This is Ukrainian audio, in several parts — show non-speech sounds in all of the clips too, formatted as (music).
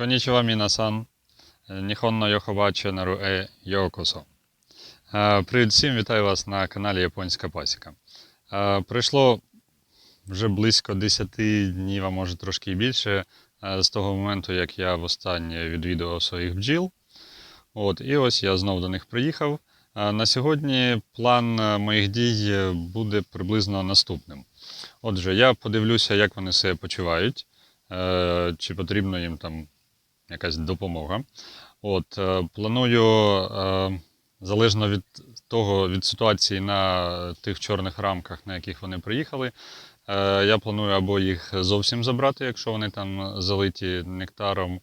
Конічева мінасан. Ніхонно Йохобаче нару е Йокосо. Е, Привіт всім, вітаю вас на каналі Японська Пасіка. Е, Пройшло вже близько 10 днів, а може трошки більше, е, з того моменту, як я востаннє відвідував своїх бджіл. От, і ось я знов до них приїхав. Е, На сьогодні план е, моїх дій е, буде приблизно наступним. Отже, я подивлюся, як вони себе почувають, е, чи потрібна їм там якась допомога. От, е, планую, е, залежно від того, від ситуації на тих чорних рамках, на яких вони приїхали, е, я планую або їх зовсім забрати, якщо вони там залиті нектаром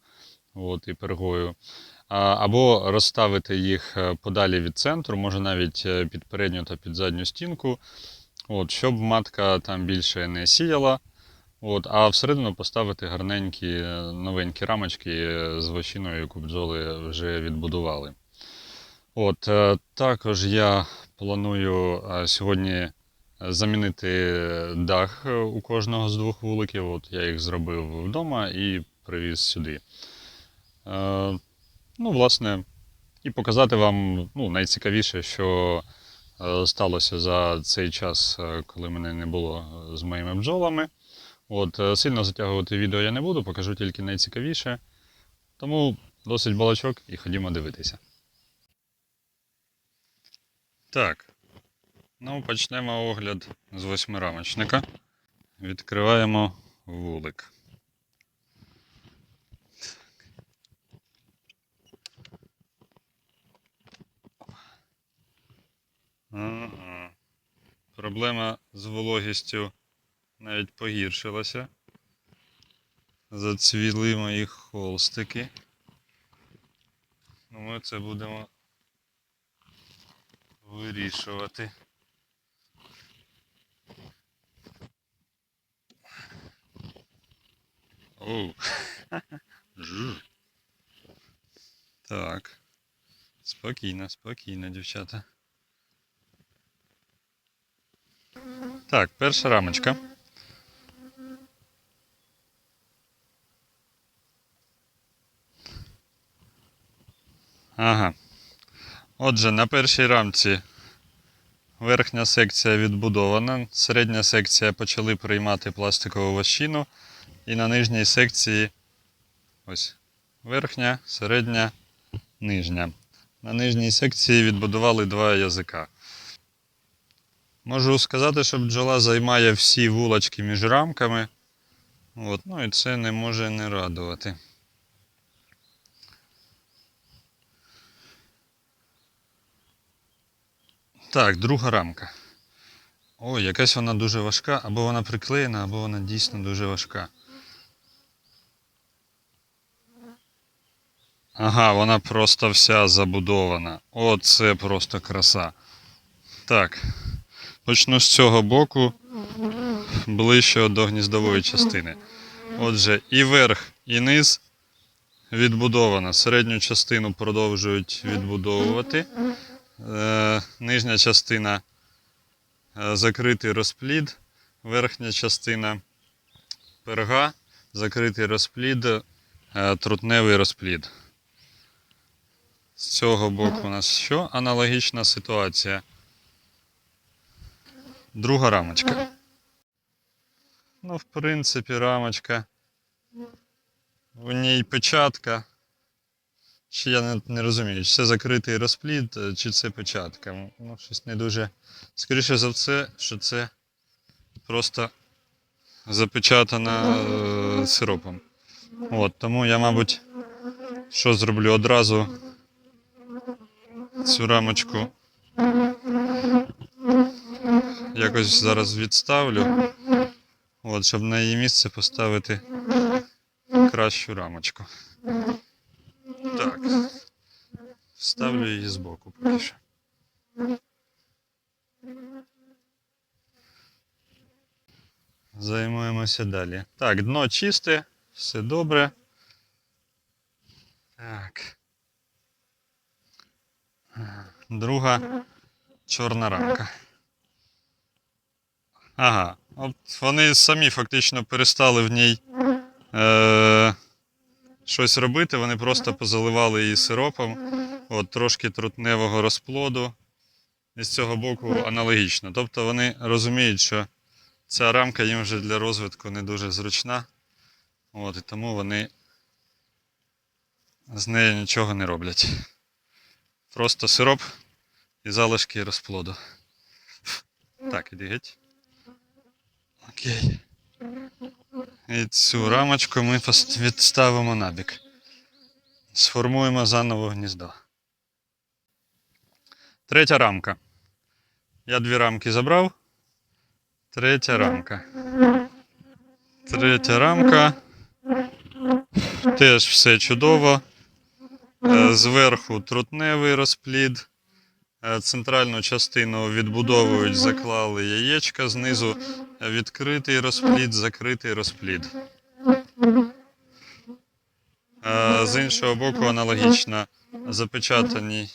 от, і пергою, або розставити їх подалі від центру, може навіть під передню та під задню стінку, от, щоб матка там більше не сіяла. От, а всередину поставити гарненькі е, новенькі рамочки е, з вощиною, яку бджоли вже відбудували. От, е, також я планую сьогодні замінити дах у кожного з двох вуликів. От я їх зробив вдома і привіз сюди. Ну, власне, і показати вам ну, найцікавіше, що сталося за цей час, коли мене не було з моїми бджолами. От, е, сильно затягувати відео я не буду, покажу тільки найцікавіше. Тому досить балачок і ходімо дивитися. Так. Ну, почнемо огляд з восьмирамочника. Відкриваємо вулик. Ага. Проблема з вологістю навіть погіршилася. Зацвіли мої холстики. Ну, ми це будемо вирішувати. Оу. (laughs) Так. Спокійно, спокійно, дівчата. Так, перша рамочка. Ага. Отже, на першій рамці верхня секція відбудована, середня секція почали приймати пластикову вощину, і на нижній секції ось верхня, середня, нижня. На нижній секції відбудували два язика. Можу сказати, що бджола займає всі вулочки між рамками. От, ну і це не може не радувати. Так, друга рамка. Ой, якась вона дуже важка, або вона приклеєна, або вона дійсно дуже важка. Ага, вона просто вся забудована. Оце просто краса. Так. Почну з цього боку, ближче до гніздової частини. Отже, і верх, і низ відбудовано. Середню частину продовжують відбудовувати. Е, нижня частина е, закритий розплід, верхня частина перга, закритий розплід, е, трутневий розплід. З цього боку у нас що? Аналогічна ситуація. Друга рамочка. Ну, в принципі, рамочка. В ній печатка. Чи я не, не розумію, чи це закритий розплід, е, чи це печатка. Ну, щось не дуже. Скоріше за все, що це просто запечатана е, сиропом. От, тому я, мабуть, що зроблю одразу цю рамочку якось зараз відставлю, от, щоб на її місце поставити кращу рамочку. Ставлю її збоку поки. Займаємося далі. Так, дно чисте, все добре. Так. Друга чорна рамка. Ага. От вони самі фактично перестали в ній е- щось робити, вони просто позаливали її сиропом, от, трошки трутневого розплоду. І з цього боку аналогічно. Тобто вони розуміють, що ця рамка їм вже для розвитку не дуже зручна. От, і тому вони з нею нічого не роблять. Просто сироп і залишки розплоду. Так, іди геть. Окей. І цю рамочку ми відставимо набік. Сформуємо заново гніздо. Третя рамка. Я дві рамки забрав. Третя рамка. Третя рамка. Теж все чудово. Е, Зверху трутневий розплід. Е, Центральну частину відбудовують, заклали яєчка, знизу відкритий розплід, закритий розплід. Е, З іншого боку, аналогічно запечатаний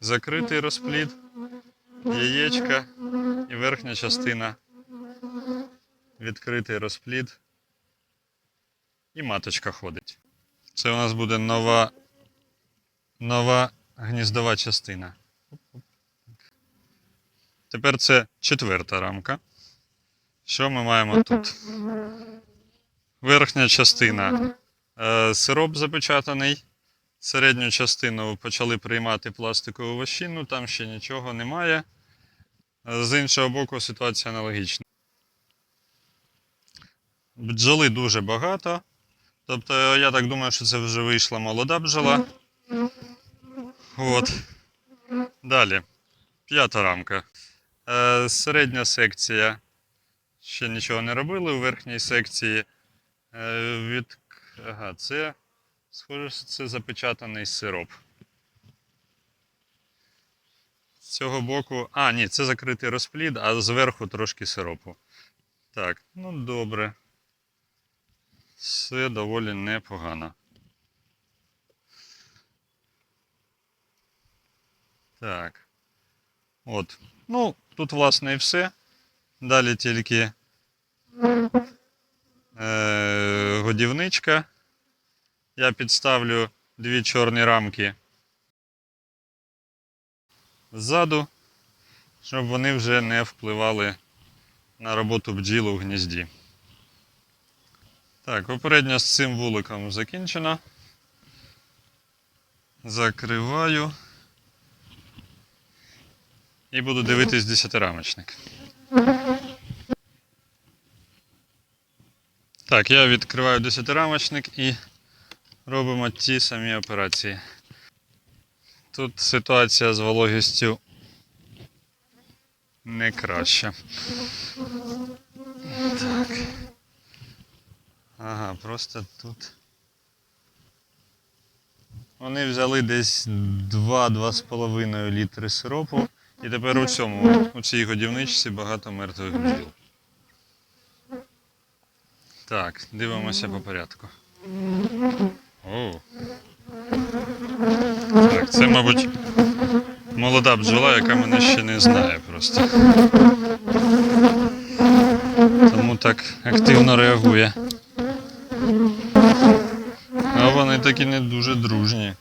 закритий розплід, яєчка і верхня частина відкритий розплід. І маточка ходить. Це у нас буде нова, нова гніздова частина. Тепер це четверта рамка. Що ми маємо тут? Верхня частина е, сироп запечатаний. Середню частину почали приймати пластикову вощину, там ще нічого немає. Е, З іншого боку, ситуація аналогічна. Бджоли дуже багато. Тобто, я так думаю, що це вже вийшла молода бджола. От. Далі. П'ята рамка. Е, середня секція. Ще нічого не робили. У верхній секції е, від. Ага, це. Схоже, це запечатаний сироп. З цього боку. А, ні, це закритий розплід, а зверху трошки сиропу. Так, ну добре. Все доволі непогано. Так. От. Ну, тут, власне, і все. Далі тільки е- годівничка. Я підставлю дві чорні рамки ззаду, щоб вони вже не впливали на роботу бджіл у гнізді. Так, попередньо з цим вуликом закінчено. Закриваю. І буду дивитись десятирамочник. Так, я відкриваю десятирамочник і робимо ті самі операції. Тут ситуація з вологістю не краща. Так. Ага, просто тут. Вони взяли десь 2-2,5 літри сиропу. І тепер у цьому, у цій годівничці багато мертвих бджіл. Так, дивимося по порядку. О. Так, це, мабуть, молода бджола, яка мене ще не знає просто. Тому так активно реагує. А вони такі не дуже дружні.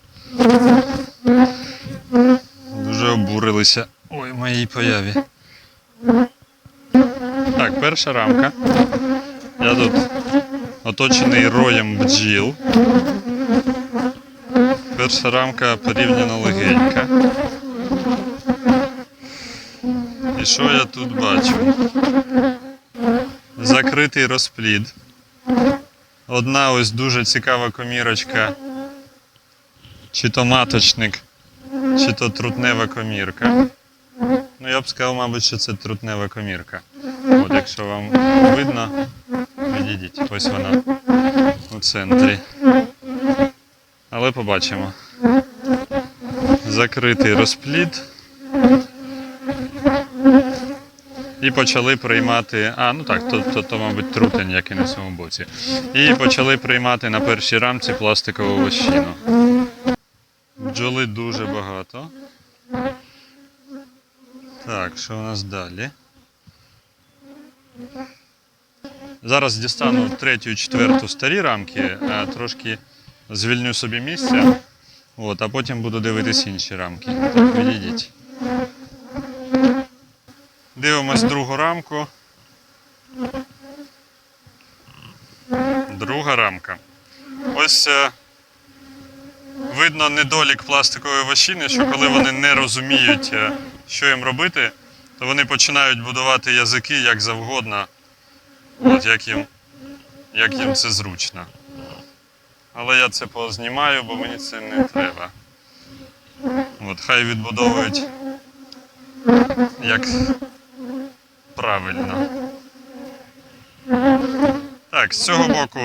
Дуже обурилися. Моїй появі. Так, перша рамка. Я тут оточений роєм бджіл. Перша рамка порівняно легенька. І що я тут бачу? Закритий розплід. Одна ось дуже цікава комірочка. Чи то маточник, чи то трутнева комірка. Ну, я б сказав, мабуть, що це трутнева комірка. От якщо вам видно, відійдіть. Ось вона у центрі. Але побачимо. Закритий розплід. І почали приймати. А, ну так, то, то, то, мабуть, трутень, як і на цьому боці. І почали приймати на першій рамці пластикову вощину. Бджоли дуже багато. Так, що у нас далі? Зараз дістану третю четверту старі рамки, е, трошки звільню собі місце, от, а потім буду дивитись інші рамки. Так, відійдіть. Дивимось другу рамку. Друга рамка. Ось е, видно недолік пластикової вощини, що коли вони не розуміють, е, що їм робити, то вони починають будувати язики як завгодно, от як їм, як їм це зручно. Але я це познімаю, бо мені це не треба. От, хай відбудовують як правильно. Так, з цього боку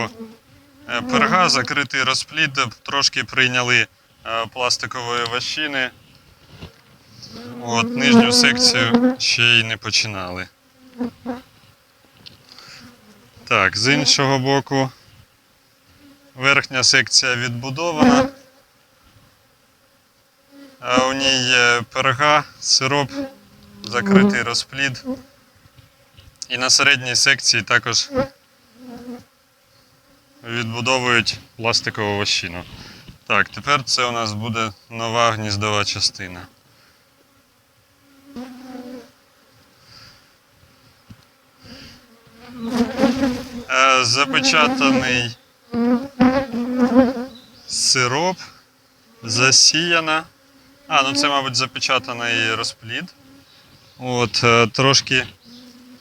е, перга, закритий розплід, трошки прийняли е, пластикової вощини. От, нижню секцію ще й не починали. Так, з іншого боку верхня секція відбудована. А у ній є перга, сироп, закритий розплід. І на середній секції також відбудовують пластикову вощину. Так, тепер це у нас буде нова гніздова частина. Е, Запечатаний сироп, засіяна. А, ну це, мабуть, запечатаний розплід. От, е, трошки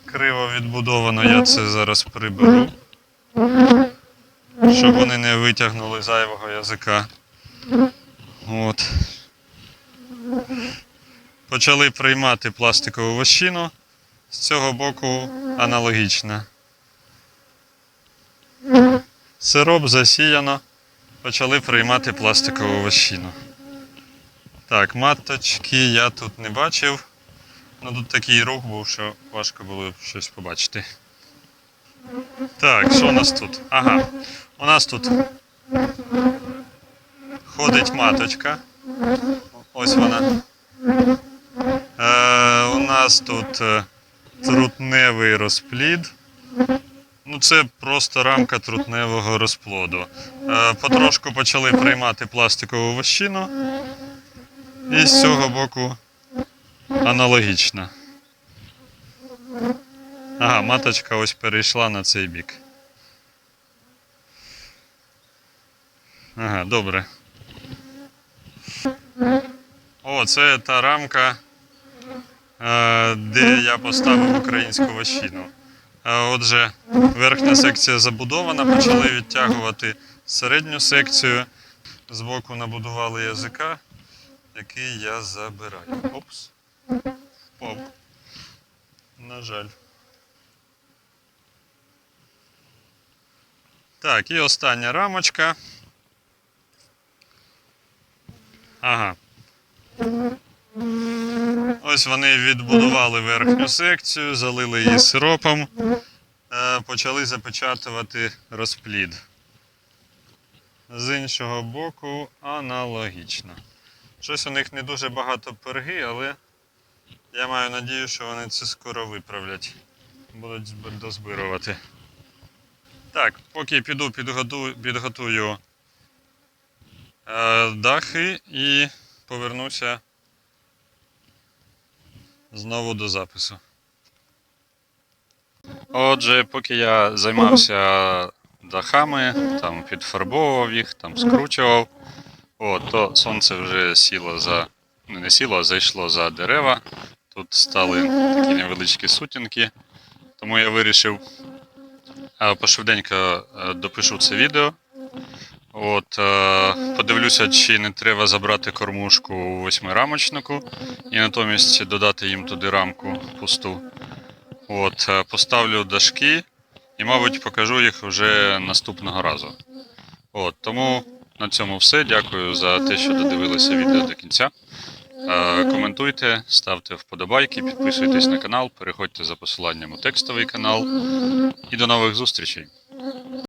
криво відбудовано, я це зараз приберу. Щоб вони не витягнули зайвого язика. От. Почали приймати пластикову вощину. З цього боку аналогічно. Сироп засіяно. Почали приймати пластикову вощину. Так, маточки я тут не бачив. Ну тут такий рух був, що важко було щось побачити. Так, що у нас тут? Ага. У нас тут ходить маточка. Ось вона. Е, у нас тут е, трутневий розплід. Ну, це просто рамка трутневого розплоду. Е, потрошку почали приймати пластикову вощину. І з цього боку аналогічно. Ага, маточка ось перейшла на цей бік. Ага, добре. О, це та рамка, е, де я поставив українську вощину. Отже, верхня секція забудована, почали відтягувати середню секцію. Збоку набудували язика, який я забираю. Опс. Впав. На жаль. Так, і остання рамочка. Ага. Ось вони відбудували верхню секцію, залили її сиропом, е, почали запечатувати розплід. З іншого боку аналогічно. Щось у них не дуже багато перги, але я маю надію, що вони це скоро виправлять. Будуть дозбирувати. Так, поки піду підготую, підготую е, дахи і повернуся знову до запису. Отже, поки я займався дахами, там підфарбовував їх, там скручував, от, то сонце вже сіло за. ну, не сіло, а зайшло за дерева. Тут стали такі невеличкі сутінки. Тому я вирішив е, пошвиденько е, допишу це відео. От, е, подивлюся, чи не треба забрати кормушку у восьмирамочнику і натомість додати їм туди рамку пусту. От, е, поставлю дашки і, мабуть, покажу їх вже наступного разу. От, тому на цьому все. Дякую за те, що додивилися відео до кінця. Е, Коментуйте, ставте вподобайки, підписуйтесь на канал, переходьте за посиланням у текстовий канал. І до нових зустрічей!